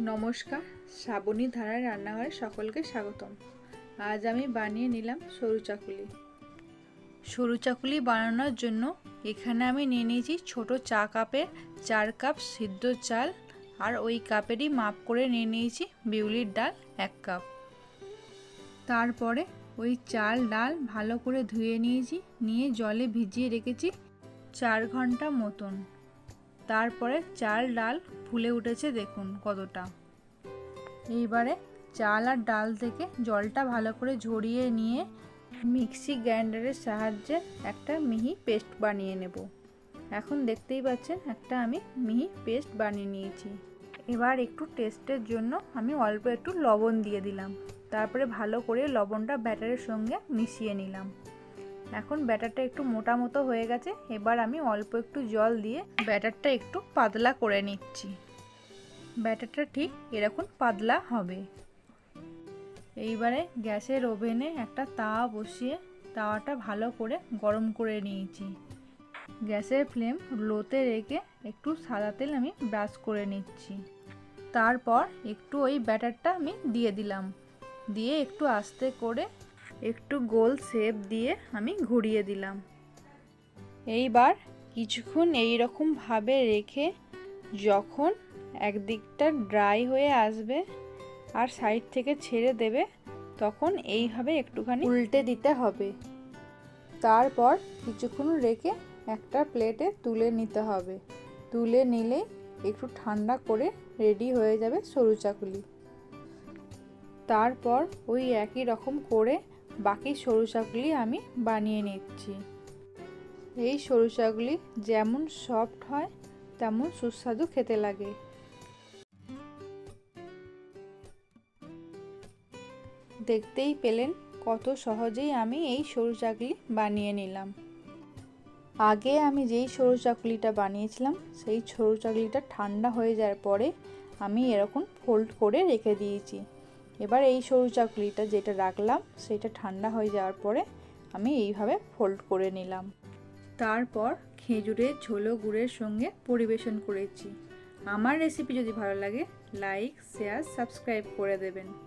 নমস্কার, শ্রাবণী ধারার রান্নাঘরে সকলকে স্বাগতম। আজ আমি বানিয়ে নিলাম সরু চাকুলি। সরু চাকুলি বানানোর জন্য এখানে আমি নিয়ে নিয়েছি ছোট চা কাপের চার কাপ সিদ্ধ চাল আর ওই কাপেরই মাপ করে নিয়ে নিয়েছি বিউলির ডাল এক কাপ। তারপরে ওই চাল, ডাল ভালো করে ধুয়ে নিয়েছি, নিয়ে জলে ভিজিয়ে রেখেছি চার ঘণ্টা মতন। তারপরে চাল, ডাল ফুলে উঠেছে দেখুন কতটা। এইবারে চাল আর ডাল থেকে জলটা ভালো করে ঝরিয়ে নিয়ে মিক্সি গ্রাইন্ডারের সাহায্যে একটা মিহি পেস্ট বানিয়ে নেব। এখন দেখতেই পাচ্ছেন একটা আমি মিহি পেস্ট বানিয়ে নিয়েছি। এবার একটু টেস্টের জন্য আমি অল্প একটু লবণ দিয়ে দিলাম। তারপরে ভালো করে লবণটা ব্যাটারের সঙ্গে মিশিয়ে নিলাম। এখন ব্যাটারটা একটু মোটা মতো হয়ে গেছে, এবার আমি অল্প একটু জল দিয়ে ব্যাটারটা একটু পাতলা করে নিচ্ছি। ব্যাটারটা ঠিক এরকম পাতলা হবে। এইবারে গ্যাসের ওভেনে একটা তাওয়া বসিয়ে তাওয়াটা ভালো করে গরম করে নিয়েছি। গ্যাসের ফ্লেম লোতে রেখে একটু সাদা তেল আমি ব্রাশ করে নিচ্ছি। তারপর একটু ওই ব্যাটারটা আমি দিয়ে দিলাম। দিয়ে একটু আস্তে করে একটু গোল শেপ দিয়ে আমি ঘুরিয়ে দিলাম। এইবার কিছুক্ষণ এই ভাবে রেখে যখন একদিকটা ড্রাই হয়ে আসবে আর সাইড থেকে ছেড়ে দেবে তখন এইভাবে একটুখানি উল্টে দিতে হবে। তারপর কিছুক্ষণ রেখে একটা প্লেটে তুলে নিতে হবে। তুলে নিলে একটু ঠান্ডা করে রেডি হয়ে যাবে সরু চাকুলি। তারপর ওই একই রকম করে বাকি সরু চাকলি আমি বানিয়ে নিচ্ছি। এই সরু চাকলি যেমন সফট হয়, তেমন সুস্বাদু খেতে লাগে। দেখতেই পেলেন কত সহজেই আমি এই সরু চাকলি বানিয়ে নিলাম। আগে আমি যেই সরু চাকলিটা বানিয়েছিলাম, সেই সরু চাকলিটা ঠান্ডা হয়ে যাওয়ার পরে আমি এরকম ফোল্ড করে রেখে দিয়েছি। এবার এই সরু চাকলিটা যেটা রাখলাম, সেটা ঠান্ডা হয়ে যাওয়ার পরে আমি এইভাবে ফোল্ড করে নিলাম। তারপর খেজুরের ঝোলো গুড়ের সঙ্গে পরিবেশন করেছি। আমার রেসিপি যদি ভালো লাগে লাইক শেয়ার সাবস্ক্রাইব করে দেবেন।